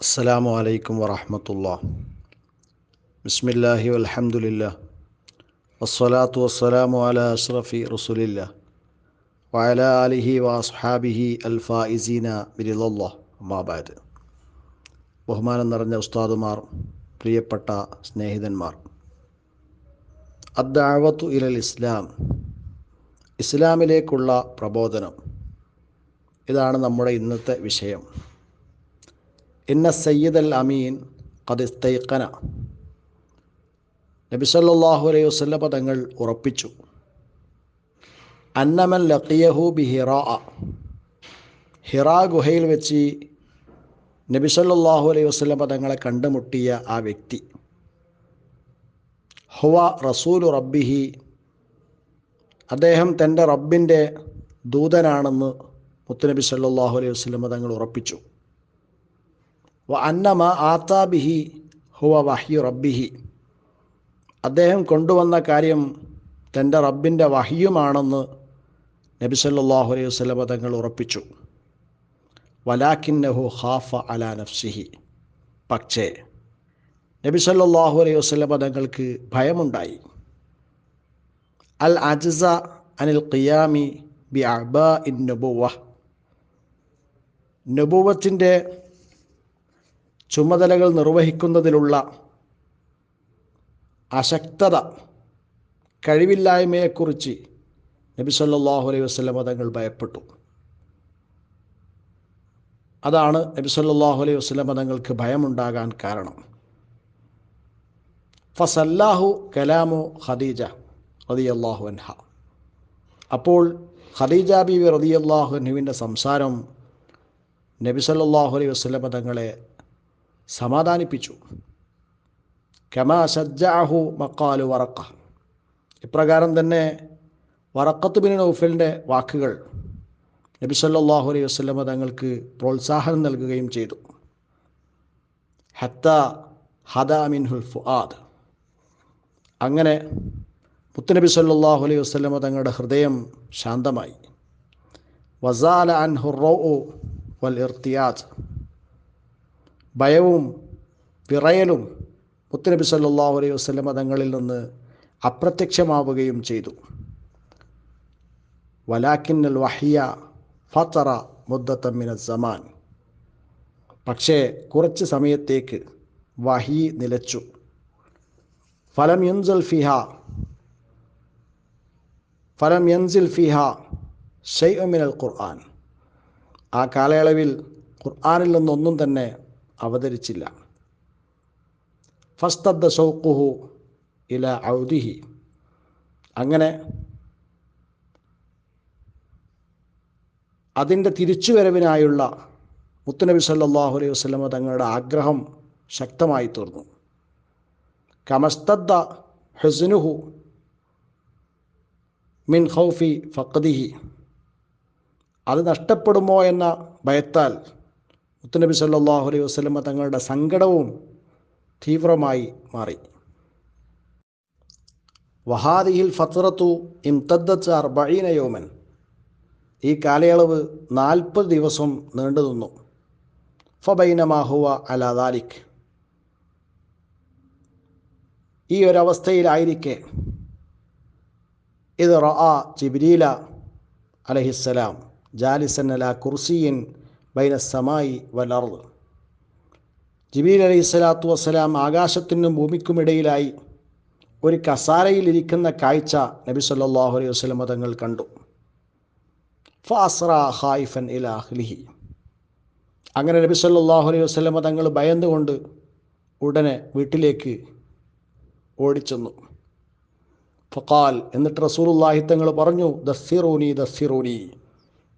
അസ്സലാമു അലൈക്കും വറഹമത്തുള്ള. ബിസ്മില്ലാഹി വലഹമുല്ല വസ്സലാത്തു വസ്സലാമു അല അഷ്റഫി റസുലില്ല. വഅല ആലിഹി വഅസ്ഹാബിഹി അൽഫായിസീന ബിരിദല്ലാ അമ്മാബാദ് ബഹുമാനം നിറഞ്ഞ ഉസ്താദുമാർ പ്രിയപ്പെട്ട സ്നേഹിതന്മാർ. അദ്ദാവത്തു ഇലൽ ഇസ്ലാം. ഇസ്ലാമിലേക്കുള്ള പ്രബോധനം. ഇതാണ് നമ്മുടെ ഇന്നത്തെ വിഷയം. ഇന്ന സയ്യിദ് അൽ അമീൻ കദിസ്തൈക്കന നബി സല്ലല്ലാഹു അലൈഹി വസല്ലമ തങ്ങൾ ഉറപ്പിച്ചു. അന്നമൻ ലക്കിയഹു ബി ഹിറ ഹിറാ ഗുഹയിൽ വെച്ച് നബി സല്ലല്ലാഹു അലൈഹി വസല്ലമ തങ്ങളെ കണ്ടുമുട്ടിയ ആ വ്യക്തി. ഹുവ റസൂലു റബ്ബിഹി. അദ്ദേഹം തന്റെ റബ്ബിന്റെ ദൂതനാണെന്ന് മുത്തുനബി സല്ലല്ലാഹു അലൈഹി വസല്ലമ തങ്ങൾ ഉറപ്പിച്ചു. വ അന്നമ ആത്താബിഹി ഹുവ വഹ്യു റബ്ബിഹി. അദ്ദേഹം കൊണ്ടുവന്ന കാര്യം തന്റെ റബ്ബിന്റെ വഹിയുമാണെന്ന് നബി സല്ലല്ലാഹു അലൈഹി വസല്ലമ തങ്ങൾ ഉറപ്പിച്ചു. വലാഖിന്നഹു ഹാഫ അലാ നഫ്സിഹി. പക്ഷേ നബി സല്ലല്ലാഹു അലൈഹി വസല്ലമ തങ്ങൾക്ക് ഭയമുണ്ടായി. അൽ അജ്സ അനിൽ ഖിയാമി ബി അബ ഇൻ നബുവ നബുവത്തിന്റെ ചുമതലകൾ നിർവഹിക്കുന്നതിലുള്ള അശക്തത കഴിവില്ലായ്മയെക്കുറിച്ച് നബി സല്ലാഹു അലൈഹി വസ്ലം തങ്ങൾ ഭയപ്പെട്ടു. അതാണ് നബി സല്ലാഹു അലൈഹി വസ്ലം തങ്ങൾക്ക് ഭയമുണ്ടാകാൻ കാരണം. ഫസല്ലാഹു കലാമു ഖദീജ റളിയല്ലാഹു അൻഹ. അപ്പോൾ ഖദീജ ബീവി റളിയല്ലാഹു അൻഹുവിന്റെ സംസാരം നബി സല്ലല്ലാഹു അലൈഹി വസല്ലം തങ്ങളെ സമാധാനിപ്പിച്ചു. കമാ സജ്ജാഹു മക്കാലു വറക്ക ഇപ്രകാരം തന്നെ വറക്കത്ത് ബിൻ നൗഫലിന്റെ വാക്കുകൾ നബി സല്ലാഹു അലൈഹി വസ്ലമ തങ്ങൾക്ക് പ്രോത്സാഹനം നൽകുകയും ചെയ്തു. ഹത്ത ഹദ മിൻഹുൽ ഫുആദ്. അങ്ങനെ മുത്തുനബി സല്ലാഹു അലൈഹി വസ്ലമ തങ്ങളുടെ ഹൃദയം ശാന്തമായി. വസാല അൻ ഹുറോ വൽ ഇർത്തിയാജ് ഭയവും വിറയലും മുത്തനബി സല്ലല്ലാഹു അലൈഹി വസല്ലമ തങ്ങളിൽ നിന്ന് അപ്രത്യക്ഷമാവുകയും ചെയ്തു. വലാക്കിന്നൽ വഹിയ ഫത്തറ മുദ്ദത്തമ്മിന സമാൻ. പക്ഷേ കുറച്ച് സമയത്തേക്ക് വഹി നിലച്ചു. ഫലം യുൻസൽ ഫിഹ ഫലം യൻസിൽ ഫിഹ ഷെയ്മിനൽ ഖുർആൻ. ആ കാലയളവിൽ ഖുർആാനിൽ നിന്നൊന്നും തന്നെ അവതരിച്ചില്ല. ഫസ്തദ്ദ സൗക്കുഹു ഇല ഔദിഹി. അങ്ങനെ അതിന്റെ തിരിച്ചുവരവിനായുള്ള മുത്തുനബി സല്ലല്ലാഹു അലൈഹി വസല്ലമ തങ്ങളുടെ ആഗ്രഹം ശക്തമായി തീർന്നു. കമസ്തദ്ദ ഹുസ്നുഹു മിൻ ഖൗഫി ഫക്കദിഹി അത് നഷ്ടപ്പെടുമോ എന്ന ഭയത്താൽ മുത്തുനബി സല്ലാഹു അലൈഹി വസല്ലമ തങ്ങളുടെ സങ്കടവും തീവ്രമായി മാറി. വഹാദിഹിൽ ഫത്രത്തു ഇംതദ്ദത്ത് അർബീന യോമൻ. ഈ കാലയളവ് നാൽപ്പത് ദിവസം നീണ്ടു നിന്നു. ഫബൈനമാഹുവ അലാദാലിക് ഈ ഒരവസ്ഥയിലായിരിക്കെ ഇത് റഅ ജിബ്രീല അലഹിസ്സലാം ജാലിസൻ അല കുർസിയിൻ ബൈന സമായി വലർദ് ജിബീൽ അലൈഹി സ്വലാത്തു വസ്സലാം ആകാശത്തിനും ഭൂമിക്കുമിടയിലായി ഒരു കസാരയിലിരിക്കുന്ന കാഴ്ച നബി സല്ലാഹു അലൈഹി വസ്ലം തങ്ങൾ കണ്ടു. ഫാസ്ര ഹായിഫൻ ഇലാഹ്ലിഹി അങ്ങനെ നബി സല്ലാഹു അലൈഹി വസ്ലം തങ്ങൾ ഭയന്നുകൊണ്ട് ഉടനെ വീട്ടിലേക്ക് ഓടിച്ചെന്നു. ഫക്കാൽ എന്നിട്ട് റസൂർ തങ്ങൾ പറഞ്ഞു ദസ്സിറൂനി ദസ്സിറൂനി.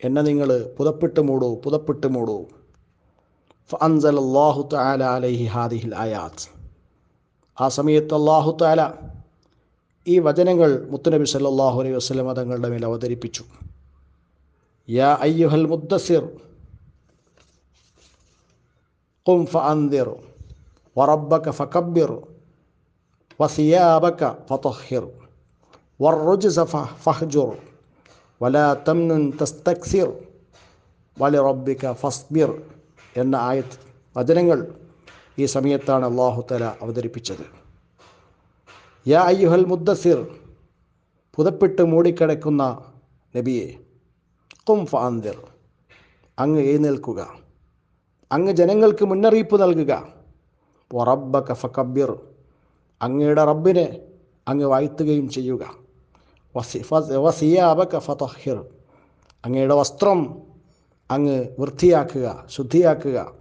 എന്നെ നിങ്ങൾ പുതപ്പിട്ട് മൂടൂ പുതപ്പിട്ട് മൂടൂ ഫഅൻസൽ അള്ളാഹു തആല അലൈഹി ഹാദിഹിൽ ആയാത്ത് ആ സമയത്ത് അള്ളാഹു തആല ഈ വചനങ്ങൾ മുത്തുനബി സല്ലല്ലാഹു അലൈഹി വസല്ലം തങ്ങളുടെ മേൽ അവതരിപ്പിച്ചു യാ അയ്യുഹൽ മുദ്ദസിർ ഖും ഫഅൻദിർ വറബ്ബക ഫകബ്ബിർ വസിയാബക ഫതഹിർ والرجز فاهجر വല തംനുൻ തസ്തക്സിർ വലി റബ്ബിക ഫസ്ബിർ എന്ന ആയത് വചനങ്ങൾ ഈ സമയത്താണ് അള്ളാഹുത്തല അവതരിപ്പിച്ചത്. യാ അയ്യുഹൽ മുദ്ദസിർ പുതപ്പിട്ട് മൂടിക്കിടക്കുന്ന നബിയെ കും ഫാന്തിർ അങ്ങ് എഴുന്നേൽക്കുക അങ്ങ് ജനങ്ങൾക്ക് മുന്നറിയിപ്പ് നൽകുക. റബ്ബ കഫ കബിർ അങ്ങയുടെ റബ്ബിനെ അങ്ങ് വാഴ്ത്തുകയും ചെയ്യുക. വസിയാബ ഫതഹിർ. അങ്ങയുടെ വസ്ത്രം അങ്ങ് വൃത്തിയാക്കുക ശുദ്ധിയാക്കുക.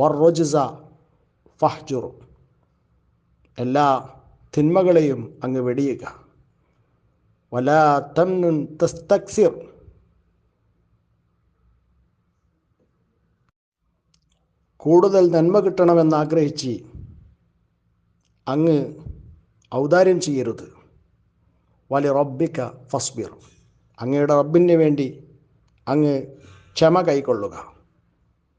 വർറോജിസ ഫഹ്ജുർ. എല്ലാ തിന്മകളെയും അങ്ങ് വെടിയുക. വലാ തംനുൻ തസ്തക്സിർ. കൂടുതൽ നന്മ കിട്ടണമെന്ന് ആഗ്രഹിച്ച് അങ്ങ് ഔദാര്യം ചെയ്യരുത്. വലി റബ്ബിക്ക ഫസ്ബിർ. അങ്ങയുടെ റബ്ബിന് വേണ്ടി അങ്ങ് ക്ഷമ കൈക്കൊള്ളുക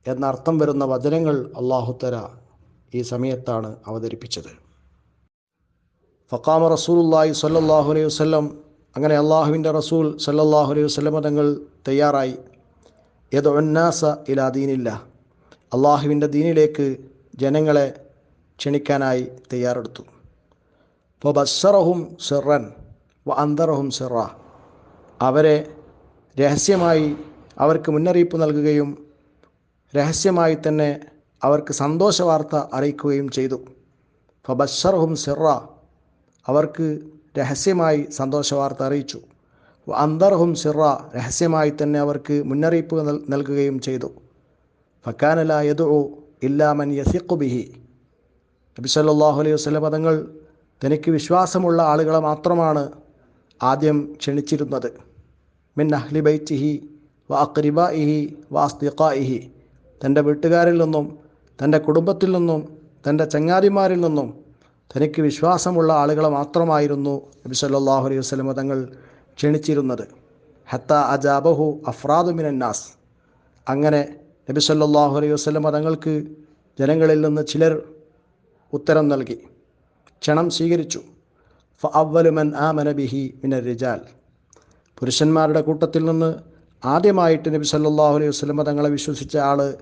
എന്നർത്ഥം വരുന്ന വചനങ്ങൾ അള്ളാഹുത്തര ഈ സമയത്താണ് അവതരിപ്പിച്ചത്. ഫക്കാമ റസൂലുല്ലായി സല്ലാഹു അലൈഹി വസ്ലം അങ്ങനെ അള്ളാഹുവിന്റെ റസൂൽ സല്ലാഹു അലൈഹി വസ്ലമ തങ്ങൾ തയ്യാറായി. ഏത് ഒന്നാസ ഇലാ ദീനില്ല അള്ളാഹുവിന്റെ ദീനിലേക്ക് ജനങ്ങളെ ക്ഷണിക്കാനായി തയ്യാറെടുത്തു. അപ്പോൾ ബസ്സറഹും സിറൻ അന്തറഹും സിറ. അവരെ രഹസ്യമായി അവർക്ക് മുന്നറിയിപ്പ് നൽകുകയും രഹസ്യമായി തന്നെ അവർക്ക് സന്തോഷ വാർത്ത അറിയിക്കുകയും ചെയ്തു. ഫബഷർഹും സിറ. അവർക്ക് രഹസ്യമായി സന്തോഷ വാർത്ത അറിയിച്ചു. അന്തർഹും സിറ രഹസ്യമായി തന്നെ അവർക്ക് മുന്നറിയിപ്പ് നൽകുകയും ചെയ്തു. ഫക്കാനല യദു ഇല്ലാമൻ യസിഖുബിഹി നബി സല്ലാഹു അലൈഹി വസ്ലം പദങ്ങൾ തനിക്ക് വിശ്വാസമുള്ള ആളുകളെ മാത്രമാണ് ആദ്യം ക്ഷണിച്ചിരുന്നത്. മിൻ അഹ്ലി ബൈച്ചിഹി വ ഇഹി വ അസ്തിഖായിഹി തന്റെ വീട്ടുകാരിൽ നിന്നും തന്റെ കുടുംബത്തിൽ നിന്നും തന്റെ ചങ്ങാതിമാരിൽ നിന്നും തനിക്ക് വിശ്വാസമുള്ള ആളുകളെ മാത്രമായിരുന്നു നബി സല്ലാഹു അലൈഹി വസ്ലമ തങ്ങൾ ക്ഷണിച്ചിരുന്നത്. ഹത്ത അജാബഹു അഫ്രാദു മിനന്നാസ് അങ്ങനെ നബി സല്ലാഹു അലൈഹി വസ്ലമ തങ്ങൾക്ക് ജനങ്ങളിൽ നിന്ന് ചിലർ ഉത്തരം നൽകി. ക്ഷണം സ്വീകരിച്ചു. അവലുമൻ ആ മനബിഹി മിന റിജാൽ. പുരുഷന്മാരുടെ കൂട്ടത്തിൽ നിന്ന് ആദ്യമായിട്ട് നബി സല്ലാഹു അലൈഹി വസ്ലമ തങ്ങളെ വിശ്വസിച്ച ആൾ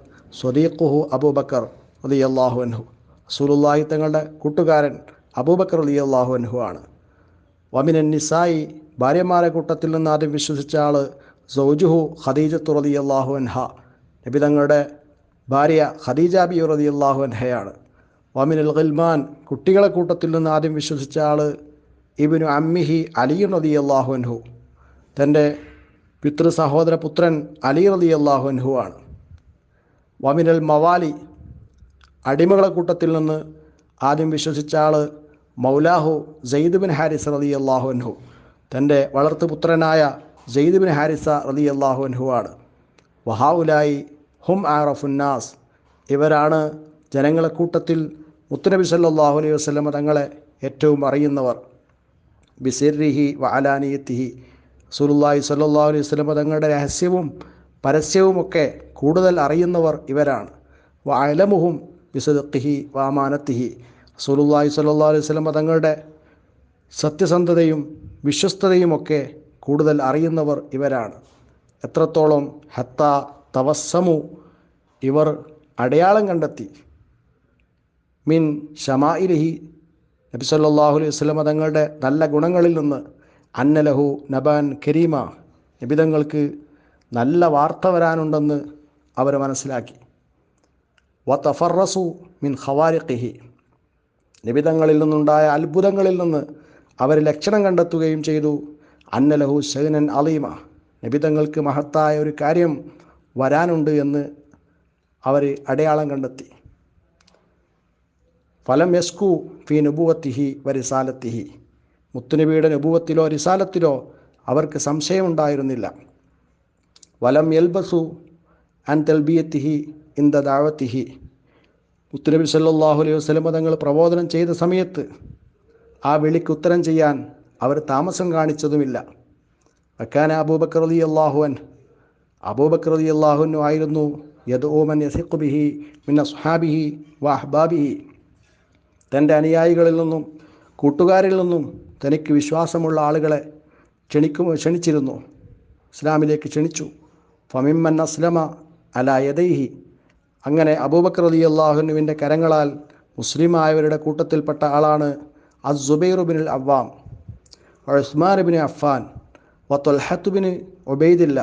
സ്വദീഖുഹു അബൂബക്കർ അലി അള്ളാഹു അൻഹു. റസൂലുല്ലാഹി തങ്ങളുടെ കൂട്ടുകാരൻ അബൂബക്കർ അലി അള്ളാഹു അൻഹു ആണ്. വമിനൻ നിസായി ഭാര്യമാരെ കൂട്ടത്തിൽ നിന്ന് ആദ്യം വിശ്വസിച്ച ആൾ സൗജുഹു ഖദീജത്തു റലി അള്ളാഹു അൻഹ. നബി തങ്ങളുടെ ഭാര്യ ഖദീജ ബി റലി അള്ളാഹു അൻഹയാണ്. വമിനുൽ ഗൽമാൻ കുട്ടികളെ കൂട്ടത്തിൽ നിന്ന് ആദ്യം വിശ്വസിച്ച ആൾ ഇബിനു അമ്മിഹി അലി റതി അള്ളാഹുൻഹു തന്റെ പിതൃ സഹോദര പുത്രൻ അലി റതി അള്ളാഹുൻഹു ആണ്. വമിനൽ മവാലി അടിമകളെ കൂട്ടത്തിൽ നിന്ന് ആദ്യം വിശ്വസിച്ച ആൾ മൗലാഹു ജയ്ദ് ബിൻ ഹാരിസ് റതി അള്ളാഹുൻഹു തന്റെ വളർത്തുപുത്രനായ ജയ്ദ് ബിൻ ഹാരിസ റതി അള്ളാഹുൻഹു ആണ്. വഹാവുലായി ഹും ആറഫുന്നാസ് ഇവരാണ് ജനങ്ങളെ കൂട്ടത്തിൽ മുത്തനബി സല്ലാഹു അലൈഹി വസ്ലമ തങ്ങളെ ഏറ്റവും അറിയുന്നവർ. ബിസിറിഹി വ അലാനിയത്തിഹി സുലുല്ലാഹി സല്ലാ അലൈഹി സ്വലം തങ്ങളുടെ രഹസ്യവും പരസ്യവുമൊക്കെ കൂടുതൽ അറിയുന്നവർ ഇവരാണ്. വ അലമുഹും ബിസദഖിഹി വാമാനത്തിഹി സുലുല്ലാഹി സല്ലാ അലൈഹി സ്വലം തങ്ങളുടെ സത്യസന്ധതയും വിശ്വസ്തതയുമൊക്കെ കൂടുതൽ അറിയുന്നവർ ഇവരാണ്. എത്രത്തോളം ഹത്ത തവസ്സമു ഇവർ അടയാളം കണ്ടെത്തി. മിൻ ഷമായിലഹി നബി സല്ലാഹു അലൈഹി വസ്ലമ തങ്ങളുടെ നല്ല ഗുണങ്ങളിൽ നിന്ന് അന്നലഹു നബാൻ കരീമ നിബിതങ്ങൾക്ക് നല്ല വാർത്ത വരാനുണ്ടെന്ന് അവർ മനസ്സിലാക്കി. വ തഫറസു മിൻ ഖവാരിഖിഹി നിബിതങ്ങളിൽ നിന്നുണ്ടായ അത്ഭുതങ്ങളിൽ നിന്ന് അവർ ലക്ഷണം കണ്ടെത്തുകയും ചെയ്തു. അന്നലഹു ഷഹനൻ അലീമ നിബിതങ്ങൾക്ക് മഹത്തായ ഒരു കാര്യം വരാനുണ്ട് എന്ന് അവർ അടയാളം കണ്ടെത്തി. ഫലം യസ്കു ഫി നുബുവത്തിഹി വരിസാലത്തിഹി മുത്തുനബിയുടെ നുബുവത്തിലോ റിസാലത്തിലോ അവർക്ക് സംശയമുണ്ടായിരുന്നില്ല. വലം യൽബസു അൻ തൽബിയത്തിഹി ഇൻ ദാവത്തിഹി. മുത്തുനബി സല്ലാഹു അലൈഹി വസ്ലമ തങ്ങൾ പ്രബോധനം ചെയ്ത സമയത്ത് ആ വിളിക്ക് ഉത്തരം ചെയ്യാൻ അവർ താമസം കാണിച്ചതുമില്ല. വക്കാന അബൂബക്കർ അലി അള്ളാഹുവൻ അബൂബക്കർ അലി അള്ളാഹുനു ആയിരുന്നു യദ് ഓമൻ യസിഖുബിഹി മിന്ന സുഹാബിഹി വാഹ്ബാബിഹി തന്റെ അനുയായികളിൽ നിന്നും കൂട്ടുകാരിൽ നിന്നും തനിക്ക് വിശ്വാസമുള്ള ആളുകളെ ക്ഷണിക്കും ക്ഷണിച്ചിരുന്നു. ഇസ്ലാമിലേക്ക് ക്ഷണിച്ചു. ഫമിമ്മൻ അസ്ലമ അല യദൈഹി. അങ്ങനെ അബൂബക്കർ അലി അള്ളാഹുനുവിന്റെ കരങ്ങളാൽ മുസ്ലിമായവരുടെ കൂട്ടത്തിൽപ്പെട്ട ആളാണ് അസുബൈറുബിൻ അവാം ഉസ്മാൻ ബിൻ അഫ്ഫാൻ വ തൊൽഹത്തുബിൻ ഒബൈദില്ല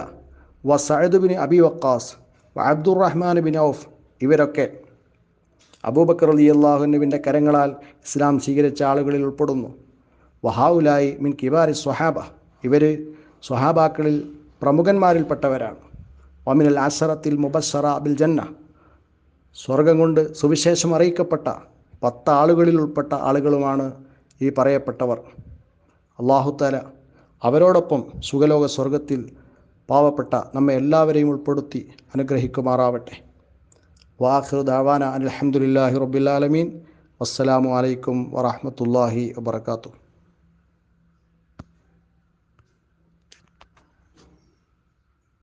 വ സഅദുബിൻ അബി വക്കാസ് വ അബ്ദുറഹ്മാൻ ബിൻ ഔഫ് ഇവരൊക്കെ അബൂബക്കർ അലി അള്ളാഹുനുവിന്റെ കരങ്ങളാൽ ഇസ്ലാം സ്വീകരിച്ച ആളുകളിൽ ഉൾപ്പെടുന്നു. വഹാവുലായി മിൻ കിബാരി സ്വഹാബ. ഇവർ സ്വഹാബാക്കളിൽ പ്രമുഖന്മാരിൽപ്പെട്ടവരാണ്. ഒമിനൽ അസറത്തിൽ മുബസ്സറ അബിൽ ജന്ന. സ്വർഗം കൊണ്ട് സുവിശേഷം അറിയിക്കപ്പെട്ട പത്ത് ആളുകളിൽ ഉൾപ്പെട്ട ആളുകളുമാണ് ഈ പറയപ്പെട്ടവർ. അള്ളാഹുത്താല അവരോടൊപ്പം സുഖലോക സ്വർഗത്തിൽ പാവപ്പെട്ട നമ്മെ എല്ലാവരെയും ഉൾപ്പെടുത്തി അനുഗ്രഹിക്കുമാറാവട്ടെ. വാഖിർ ദാവാന അലഹമുല്ലാഹി റബ്ബിലാലമീൻ വസ്സലാമു അലൈക്കും വറഹമത്തല്ലാഹി വബർക്കാത്തു